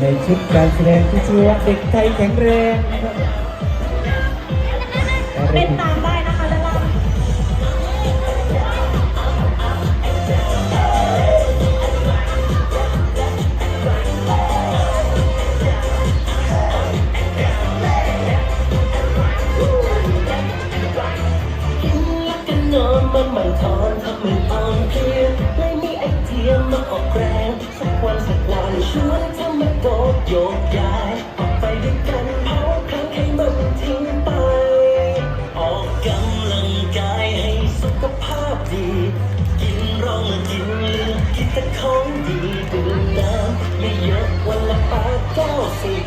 ในชุดการแสดงที่ชื่อว่าเด็กไทยแข็งแรงเป็นตามได้นะคะด้านล่างมันทนทำให้อ่อนเพลียไม่มีไอเทียมาออกแรงสักวันสักวันช่วย โยกย้ายออกไปด้วยกันเผาครั้งให้มัทิ้งไป ออกกำลังกายให้สุขภาพดี กินร่องกินลืมกินแต่ของดีดื่มน้ำไม่เยอะวันละปดเก้สี่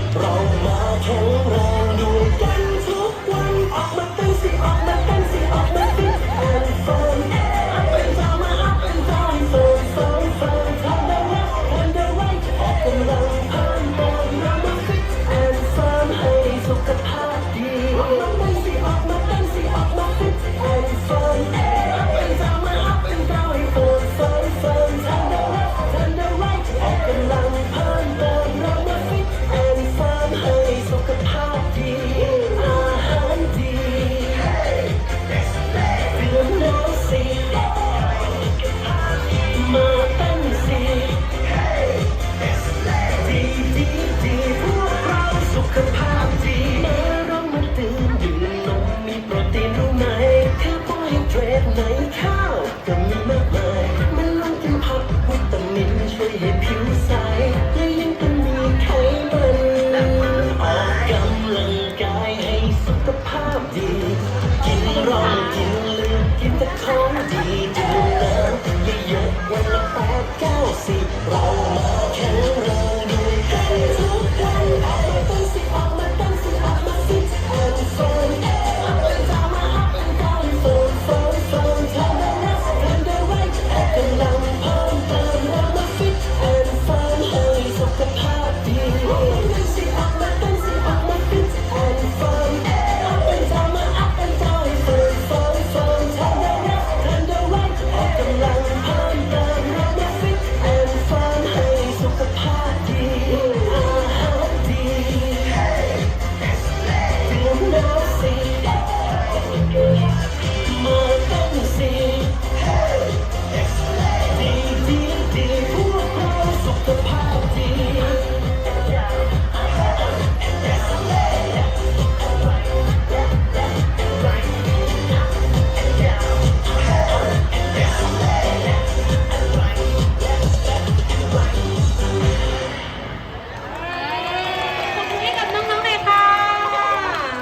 Oh.